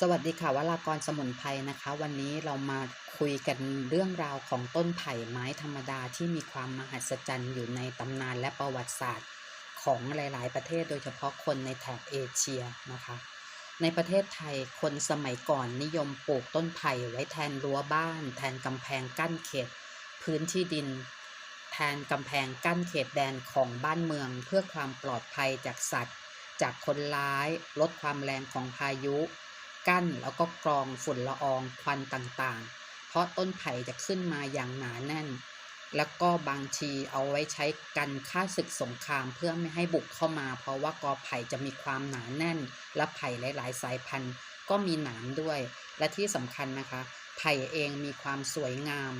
สวัสดีค่ะวรากรสมุนไพรนะคะ วันนี้เรามาคุยกันเรื่องราวของต้นไผ่ไม้ธรรมดาที่มีความมหัศจรรย์อยู่ในตำนานและประวัติศาสตร์ของหลาย ๆ ประเทศโดยเฉพาะคนในแถบเอเชียนะคะ ในประเทศไทยคนสมัยก่อนนิยมปลูกต้นไผ่ไว้แทนรั้วบ้าน แทนกำแพงกั้นเขต พื้นที่ดิน แทนกำแพงกั้นเขตแดนของบ้านเมือง เพื่อความปลอดภัยจากสัตว์ จากคนร้าย ลดความแรงของพายุ กั้นแล้วก็กรองฝุ่นละอองควันต่างๆ เพราะต้นไผ่จะขึ้นมาอย่างหนาแน่น แล้วก็บางทีเอาไว้ใช้กันฆ่าศึกสงครามเพื่อไม่ให้บุกเข้ามา เพราะว่ากอไผ่จะมีความหนาแน่น และไผ่หลาย ๆ สายพันธุ์ ก็มีหนามด้วย และที่สำคัญนะคะไผ่เองมีความสวยงาม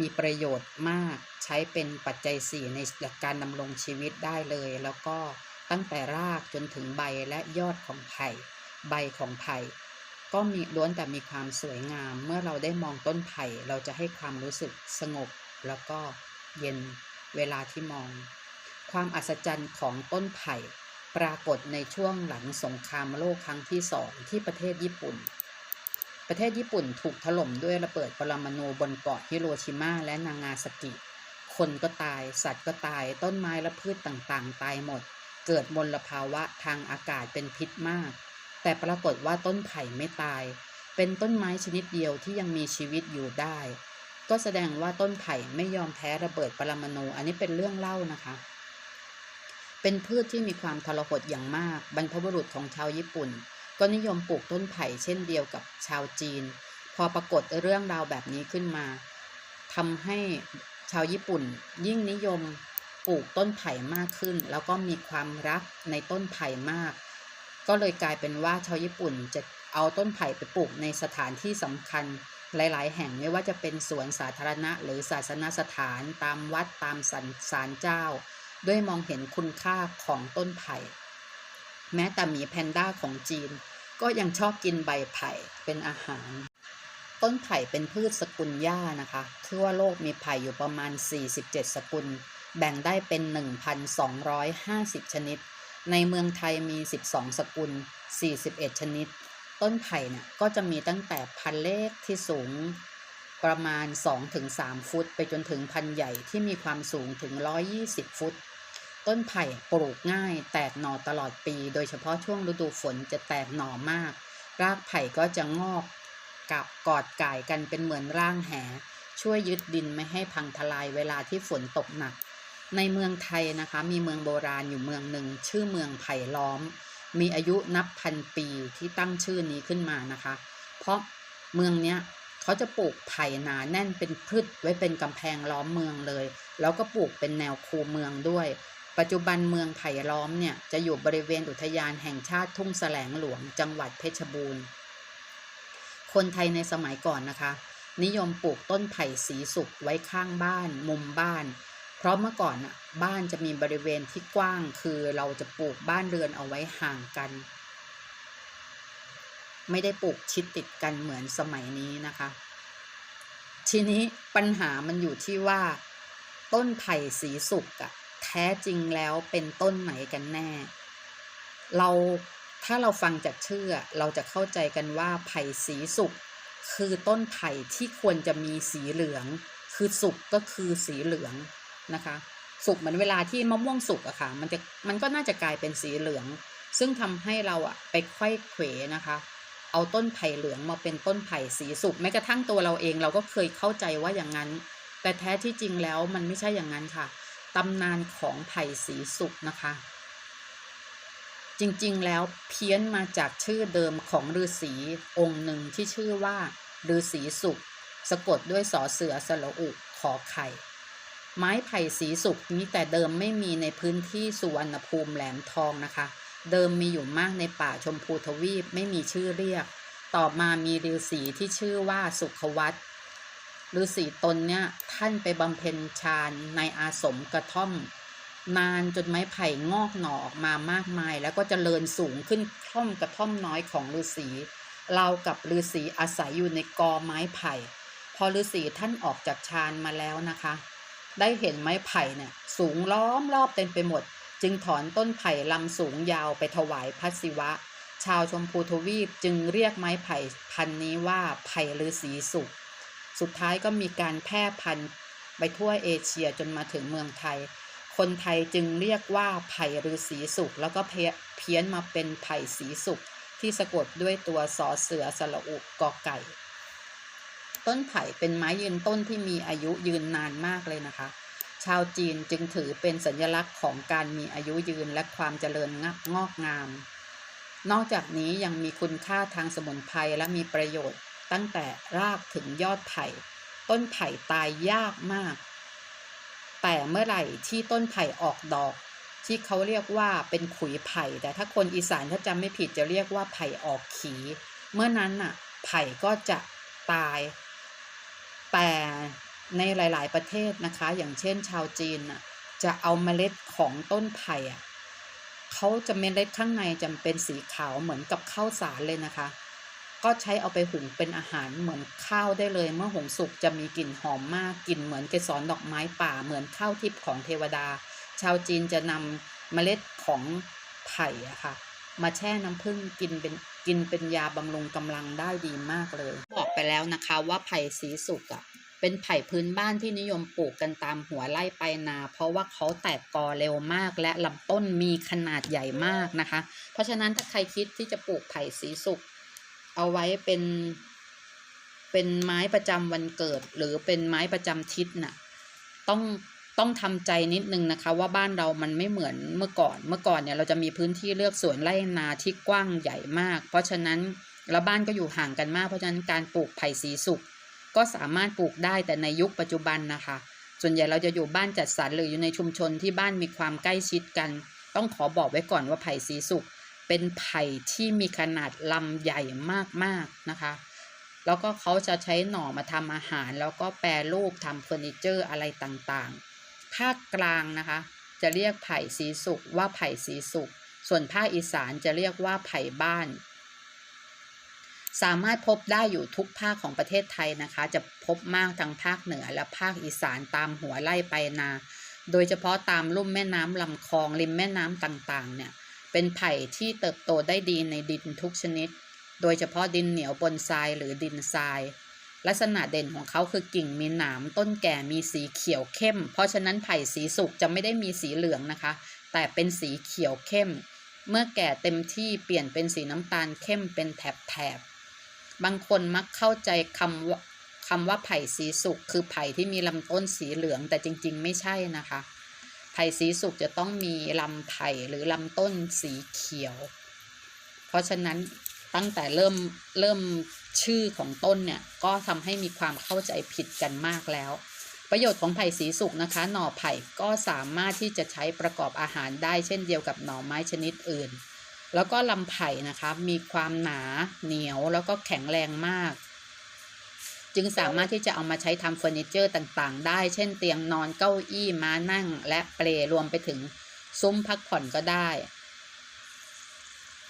มีประโยชน์มากใช้เป็นปัจจัยสี่ในการดำรงชีวิตได้เลย แล้วก็ตั้งแต่รากจนถึงใบและยอดของไผ่ ใบของไผ่ก็มีล้วนแต่มีความสวยงาม เมื่อเราได้มองต้นไผ่เราจะให้ความรู้สึกสงบ แล้วก็เย็นเวลาที่มอง ความอัศจรรย์ของต้นไผ่ปรากฏในช่วงหลังสงครามโลกครั้งที่สองที่ประเทศญี่ปุ่น ประเทศญี่ปุ่นถูกถล่มด้วยระเบิดปรมาณูบนเกาะฮิโรชิมาและนางาซากิ คนก็ตาย สัตว์ก็ตาย ต้นไม้และพืชต่างๆ ตายหมด เกิดมลภาวะทางอากาศเป็นพิษมาก แต่ปรากฏว่าต้นไผ่ไม่ตาย เป็นต้นไม้ชนิดเดียวที่ยังมีชีวิตอยู่ได้ ก็แสดงว่าต้นไผ่ไม่ยอมแพ้ระเบิดปรมาณูอันนี้เป็นเรื่องเล่านะคะ เป็นพืชที่มีความทรหดอย่างมาก บรรพบุรุษของชาวญี่ปุ่น ก็นิยมปลูกต้นไผ่เช่นเดียวกับชาวจีน พอปรากฏเรื่องราวแบบนี้ขึ้นมาทำให้ชาวญี่ปุ่น ยิ่งนิยมปลูกต้นไผ่มากขึ้น แล้วก็มีความรักในต้นไผ่มาก ก็เลยกลายเป็นว่าชาวญี่ปุ่นจะเอาต้นไผ่ไปปลูกในสถานที่สำคัญหลาย ๆ แห่งไม่ว่าจะเป็นสวนสาธารณะ หรือศาสนสถานตามวัดตามสันศาลเจ้า ด้วยมองเห็นคุณค่าของต้นไผ่ แม้แต่หมีแพนด้าของจีน ก็ยังชอบกินใบไผ่เป็นอาหาร ต้นไผ่เป็นพืชสกุลหญ้านะคะทั่วโลกมีไผ่อยู่ประมาณ 47 สกุล แบ่งได้เป็น 1,250 ชนิด ในเมืองไทยมี 12 สกุล 41 ชนิด ต้นไผ่เนี่ยก็จะมีตั้งแต่พันเล็กที่สูงประมาณ 2-3 ฟุต ไปจนถึงพันใหญ่ที่มีความสูงถึง 120 ฟุต ต้นไผ่ปลูกง่าย แตกหน่อตลอดปี โดยเฉพาะช่วงฤดูฝนจะแตกหน่อมาก รากไผ่ก็จะงอกกับกอดก่ายกันเป็นเหมือนร่างแห ช่วยยึดดินไม่ให้พังทลายเวลาที่ฝนตกหนัก ในเมืองไทยนะคะมีเมืองโบราณอยู่เมืองหนึ่งชื่อเมืองไผ่ล้อม มีอายุนับพันปีที่ตั้งชื่อนี้ขึ้นมานะคะ เพราะเมืองเนี้ยเขาจะปลูกไผ่หนาแน่นเป็นพืชไว้เป็นกำแพงล้อมเมืองเลย แล้วก็ปลูกเป็นแนวคูเมืองด้วย ปัจจุบันเมืองไผ่ล้อมเนี่ยจะอยู่บริเวณอุทยานแห่งชาติทุ่งแสลงหลวงจังหวัดเพชรบูรณ์ คนไทยในสมัยก่อนนะคะ นิยมปลูกต้นไผ่สีสุกไว้ข้างบ้าน มุมบ้าน ราะเมื่อก่อนอะบ้านจะมีบริเวณที่กว้างคือเราจะปลูกบ้านเรือนเอาไว้ห่างกัน ไม่ได้ปลูกชิดติดกันเหมือนสมัยนี้นะคะ ทีนี้ปัญหามันอยู่ที่ว่า ต้นไผ่สีสุกอะแท้จริงแล้วเป็นต้นไหนกันแน่ เราถ้าเราฟังจากชื่อเราจะเข้าใจกันว่าไผ่สีสุกคือต้นไผ่ที่ควรจะมีสีเหลือง คือสุกก็คือสีเหลือง นะคะ สุกเหมือนเวลาที่มะม่วงสุกอะค่ะ มันจะมันก็น่าจะกลายเป็นสีเหลือง ซึ่งทำให้เราอะไปไขว้เขวนะคะ เอาต้นไผ่เหลืองมาเป็นต้นไผ่สีสุกแม้กระทั่งตัวเราเองเราก็เคยเข้าใจว่าอย่างนั้น แต่แท้ที่จริงแล้วมันไม่ใช่อย่างนั้นค่ะตำนานของไผ่สีสุกนะคะ จริงๆแล้วเพี้ยนมาจากชื่อเดิมของฤาษีองค์หนึ่งที่ชื่อว่าฤาษีสุกสะกดด้วยสอเสือสระอุขอไข่ ไม้ไผ่สีสุกนี้แต่เดิมไม่มีในพื้นที่สุวรรณภูมิแหลมทองนะคะ เดิมมีอยู่มากในป่าชมพูทวีปไม่มีชื่อเรียก ต่อมามีฤาษีที่ชื่อว่าสุขวัตฤาษีตนเนี่ยท่านไปบำเพ็ญฌานในอาสมกระท่อม นานจนไม้ไผ่งอกหน่อออกมามากมาย แล้วก็จเจริญสูงขึ้นคล่อมกระท่อมน้อยของฤาษีเรากับฤาษีอาศัยอยู่ในกอไม้ไผ่ พอฤาษีท่านออกจากฌานมาแล้วนะคะ ได้เห็นไม้ไผ่เนี่ยสูงล้อมรอบเต็มไปหมด จึงถอนต้นไผ่ลำสูงยาวไปถวายพระศิวะ ชาวชมพูทวีปจึงเรียกไม้ไผ่พันนี้ว่าไผ่ฤาษีสุกสุดท้ายก็มีการแพร่พันธุ์ไปทั่วเอเชียจนมาถึงเมืองไทย คนไทยจึงเรียกว่าไผ่ฤาษีสุกแล้วก็เพี้ยเพี้ยนมาเป็นไผ่สีสุกที่สะกดด้วยตัวสอเสือสระอุกอไก่ ต้นไผ่เป็นไม้ยืนต้นที่มีอายุยืนนานมากเลยนะคะ ชาวจีนจึงถือเป็นสัญลักษณ์ของการมีอายุยืนและความเจริญงอกงาม นอกจากนี้ยังมีคุณค่าทางสมุนไพรและมีประโยชน์ ตั้งแต่รากถึงยอดไผ่ ต้นไผ่ตายยากมาก แต่เมื่อไหร่ที่ต้นไผ่ออกดอก ที่เขาเรียกว่าเป็นขุยไผ่ แต่ถ้าคนอีสานถ้าจำไม่ผิดจะเรียกว่าไผ่ออกขี เมื่อนั้นน่ะไผ่ก็จะตาย แต่ในหลาย ๆ ประเทศนะคะ อย่างเช่นชาวจีนน่ะจะเอาเมล็ดของต้นไผ่อะเขาจะเมล็ดข้างในจำเป็นสีขาวเหมือนกับข้าวสารเลยนะคะ ก็ใช้เอาไปหุงเป็นอาหารเหมือนข้าวได้เลย เมื่อหุงสุกจะมีกลิ่นหอมมากกลิ่นเหมือนเกสรดอกไม้ป่าเหมือนข้าวทิพย์ของเทวดา ชาวจีนจะนำเมล็ดของไผ่อะค่ะมาแช่น้ำผึ้งกินเป็น กินเป็นยาบำรุงกำลังได้ดีมากเลย บอกไปแล้วนะคะว่าไผ่สีสุกอะเป็นไผ่พื้นบ้านที่นิยมปลูกกันตามหัวไร่ไปนา เพราะว่าเขาแตกกอเร็วมาก และลำต้นมีขนาดใหญ่มากนะคะ เพราะฉะนั้นถ้าใครคิดที่จะปลูกไผ่สีสุกเอาไว้เป็น เป็นไม้ประจำวันเกิด หรือเป็นไม้ประจำทิศน่ะต้อง ต้องทำใจนิดนึงนะคะ ว่าบ้านเรามันไม่เหมือนเมื่อก่อน เมื่อก่อนเนี่ยเราจะมีพื้นที่เลือกสวนไร่นาที่กว้างใหญ่มาก เพราะฉะนั้นแล้วบ้านก็อยู่ห่างกันมาก เพราะฉะนั้นการปลูกไผ่สีสุกก็สามารถปลูกได้แต่ในยุคปัจจุบันนะคะ ส่วนใหญ่เราจะอยู่บ้านจัดสรรหรืออยู่ในชุมชนที่บ้านมีความใกล้ชิดกัน ต้องขอบอกไว้ก่อนว่าไผ่สีสุกเป็นไผ่ที่มีขนาดลำใหญ่มากๆนะคะ แล้วก็เขาจะใช้หน่อมาทำอาหาร แล้วก็แปรรูปทำเฟอร์นิเจอร์อะไรต่างๆ ภาคกลางนะคะ จะเรียกไผ่สีสุกว่าไผ่สีสุก ส่วนภาคอีสานจะเรียกว่าไผ่บ้าน สามารถพบได้อยู่ทุกภาคของประเทศไทยนะคะ จะพบมากทั้งภาคเหนือและภาคอีสานตามหัวไร่ไปนา โดยเฉพาะตามลุ่มแม่น้ำลำคลองริมแม่น้ำต่างๆ เนี่ย เป็นไผ่ที่เติบโตได้ดีในดินทุกชนิด โดยเฉพาะดินเหนียวบนทรายหรือดินทราย ลักษณะเด่นของเขาคือกิ่งมีหนามต้นแก่มีสีเขียวเข้ม เพราะฉะนั้นไผ่สีสุกจะไม่ได้มีสีเหลืองนะคะ แต่เป็นสีเขียวเข้ม เมื่อแก่เต็มที่เปลี่ยนเป็นสีน้ำตาลเข้มเป็นแถบๆบางคนมักเข้าใจคำว่าคำว่าไผ่สีสุกคือไผ่ที่มีลำต้นสีเหลืองแต่จริง ๆ ไม่ใช่นะคะ ไผ่สีสุกจะต้องมีลำไผ่หรือลำต้นสีเขียว เพราะฉะนั้น ตั้งแต่เริ่มเริ่มชื่อของต้นเนี่ยก็ทำให้มีความเข้าใจผิดกันมากแล้ว ประโยชน์ของไผ่สีสุกนะคะ หน่อไผ่ก็สามารถที่จะใช้ประกอบอาหารได้เช่นเดียวกับหน่อไม้ชนิดอื่น แล้วก็ลำไผ่นะคะมีความหนาเหนียวแล้วก็แข็งแรงมาก จึงสามารถที่จะเอามาใช้ทำเฟอร์นิเจอร์ต่างๆ ได้ เช่นเตียงนอนเก้าอี้ม้านั่ง และเปลรวมไปถึงซุ้มพักผ่อนก็ได้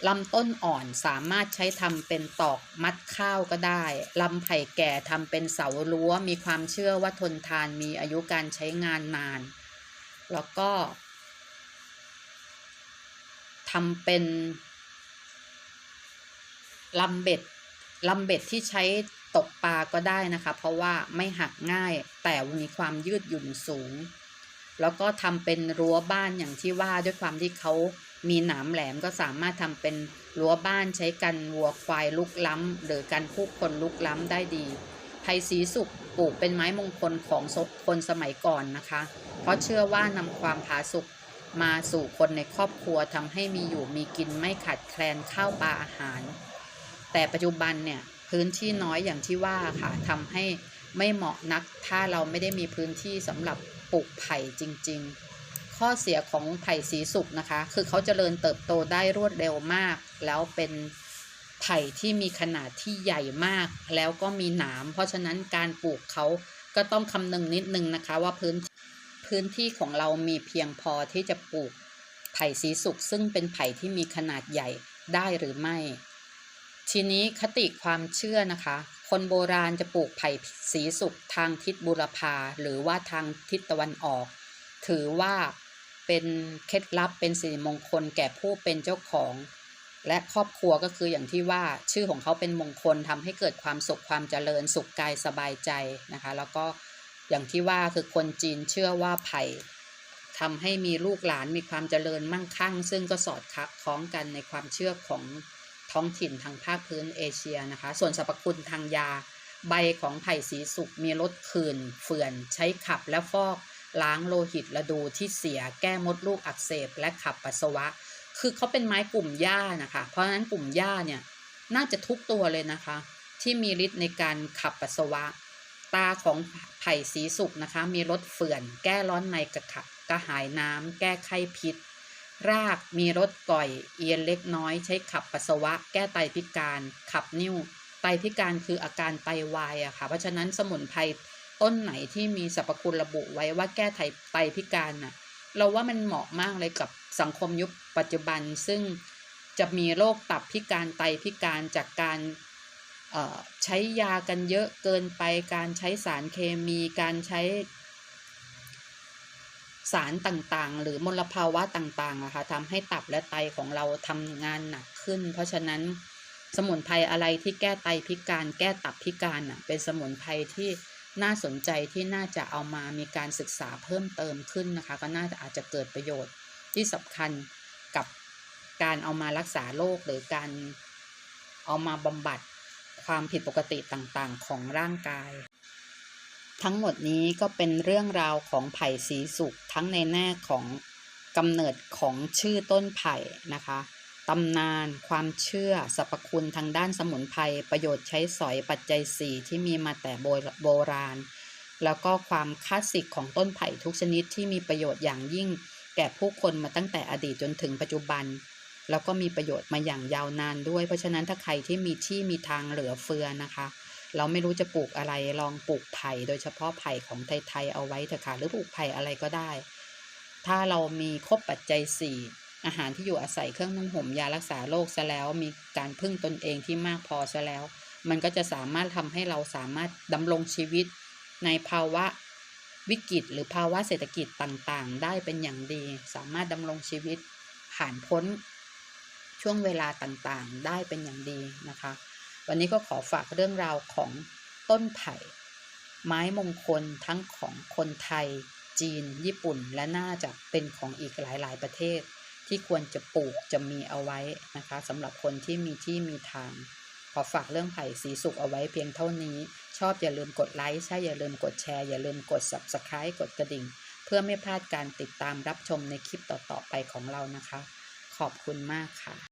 ลำต้นอ่อนสามารถใช้ทำเป็นตอกมัดข้าวก็ได้ ลำไผ่แก่ทำเป็นเสารั้ว มีความเชื่อว่าทนทานมีอายุการใช้งานนาน แล้วก็ทำเป็นลำเบ็ดลำเบ็ดที่ใช้ตกปลาก็ได้นะคะ เพราะว่าไม่หักง่ายแต่มีความยืดหยุ่นสูง แล้วก็ทำเป็นรั้วบ้านอย่างที่ว่าด้วยความที่เขา มีหนามแหลมก็สามารถทำเป็นรั้วบ้านใช้กันวัวควายลุกล้ำหรือกันผู้คนลุกล้ำได้ดีไผ่สีสุกปลูกเป็นไม้มงคลของคนสมัยก่อนนะคะ เพราะเชื่อว่านำความผาสุกมาสู่คนในครอบครัวทำให้มีอยู่มีกินไม่ขาดแคลนข้าวปลาอาหาร แต่ปัจจุบันเนี่ยพื้นที่น้อยอย่างที่ว่าค่ะทำให้ไม่เหมาะนักถ้าเราไม่ได้มีพื้นที่สำหรับปลูกไผ่จริง ๆ ข้อเสียของไผ่สีสุกนะคะ คือเขาจเจริญเติบโตได้รวดเร็วมาก แล้วเป็นไผ่ที่มีขนาดที่ใหญ่มาก แล้วก็มีหนาม เพราะฉะนั้นการปลูกเขาก็ต้องคำนึงนิดนึงนะคะว่าพื้นพื้นที่ของเรามีเพียงพอที่จะปลูกไผ่สีสุกซึ่งเป็นไผ่ที่มีขนาดใหญ่ได้หรือไม่ ทีนี้คติความเชื่อนะคะ คนโบราณจะปลูกไผ่สีสุกทางทิศบุรพาหรือว่าทางทิศตะวันออก ถือว่า เป็นเคล็ดลับเป็นสิริมงคลแก่ผู้เป็นเจ้าของ และครอบครัวก็คืออย่างที่ว่าชื่อของเขาเป็นมงคลทำให้เกิดความสุขความเจริญสุขกายสบายใจนะคะ แล้วก็อย่างที่ว่าคือคนจีนเชื่อว่าไผ่ทำให้มีลูกหลานมีความเจริญมั่งคั่ง ซึ่งก็สอดคล้องกันในความเชื่อของท้องถิ่นทางภาคพื้นเอเชียนะคะ ส่วนสรรพคุณทางยา ใบของไผ่สีสุกมีรสขื่นเฟื่อน ใช้ขับและฟอก ล้างโลหิตระดูที่เสียแก้มดลูกอักเสบและขับปัสสาวะ คือเขาเป็นไม้กลุ่มหญ้านะคะ เพราะฉะนั้นกลุ่มหญ้าเนี่ยน่าจะทุกตัวเลยนะคะ ที่มีฤทธิ์ในการขับปัสสาวะ ตาของไผ่สีสุกนะคะ มีรสเฟื่อน แก้ร้อนในกระขับกระหายน้ำแก้ไข้พิษ รากมีรสก่อยเอียนเล็กน้อย ใช้ขับปัสสาวะ แก้ไตพิการ ขับนิ่วไตพิการคืออาการไตวายอะค่ะเพราะฉะนั้นสมุนไพร ต้นไหนที่มีสรรพคุณระบุไว้ว่าแก้ไตไตพิการน่ะ เราว่ามันเหมาะมากเลยกับสังคมยุคปัจจุบัน ซึ่งจะมีโรคตับพิการไตพิการจากการใช้ยากันเยอะเกินไป การใช้สารเคมี การใช้สารต่างๆ หรือมลภาวะต่างๆอะค่ะทำให้ตับและไตของเราทำงานหนักขึ้น เพราะฉะนั้นสมุนไพรอะไรที่แก้ไตพิการ แก้ตับพิการอะเป็นสมุนไพรที่ น่าสนใจที่น่าจะเอามามีการศึกษาเพิ่มเติมขึ้นนะคะ ก็น่าจะอาจจะเกิดประโยชน์ที่สำคัญกับการเอามารักษาโรคหรือการเอามาบำบัดความผิดปกติต่างๆ ของร่างกาย ทั้งหมดนี้ก็เป็นเรื่องราวของไผ่สีสุกทั้งในแง่ของกำเนิดของชื่อต้นไผ่นะคะ ตำนาน ความเชื่อสรรพคุณทางด้านสมุนไพรประโยชน์ใช้สอยปัจจัยสี่ที่มีมาแต่โบราณ แล้วก็ความคลาสสิกของต้นไผ่ทุกชนิดที่มีประโยชน์อย่างยิ่ง แก่ผู้คนมาตั้งแต่อดีตจนถึงปัจจุบัน แล้วก็มีประโยชน์มาอย่างยาวนานด้วย เพราะฉะนั้นถ้าใครที่มีที่มีทางเหลือเฟือนะคะ เราไม่รู้จะปลูกอะไรลองปลูกไผ่โดยเฉพาะไผ่ของไทยๆเอาไว้เถอะค่ะหรือปลูกไผ่อะไรก็ได้ ถ้าเรามีครบปัจจัยสี่ อาหารที่อยู่อาศัยเครื่องนุ่งห่มยารักษาโรคซะแล้ว มีการพึ่งตนเองที่มากพอซะแล้ว มันก็จะสามารถทำให้เราสามารถดำรงชีวิต ในภาวะวิกฤต หรือภาวะเศรษฐกิจต่างๆ ได้เป็นอย่างดี สามารถดำรงชีวิตผ่านพ้นช่วงเวลาต่างๆ ได้เป็นอย่างดีนะคะ วันนี้ก็ขอฝากเรื่องราวของต้นไผ่ ไม้มงคลทั้งของคนไทย จีน ญี่ปุ่น และน่าจะเป็นของอีกหลายๆ ประเทศ ที่ควรจะปลูกจะมีเอาไว้นะคะสำหรับคนที่มีที่มีทาง ขอฝากเรื่องไผ่สีสุกเอาไว้เพียงเท่านี้ ชอบอย่าลืมกดไลค์ใช่อย่าลืมกดแชร์ อย่าลืมกด subscribe กดกระดิ่ง เพื่อไม่พลาดการติดตามรับชมในคลิปต่อๆไปของเรานะคะ ขอบคุณมากค่ะ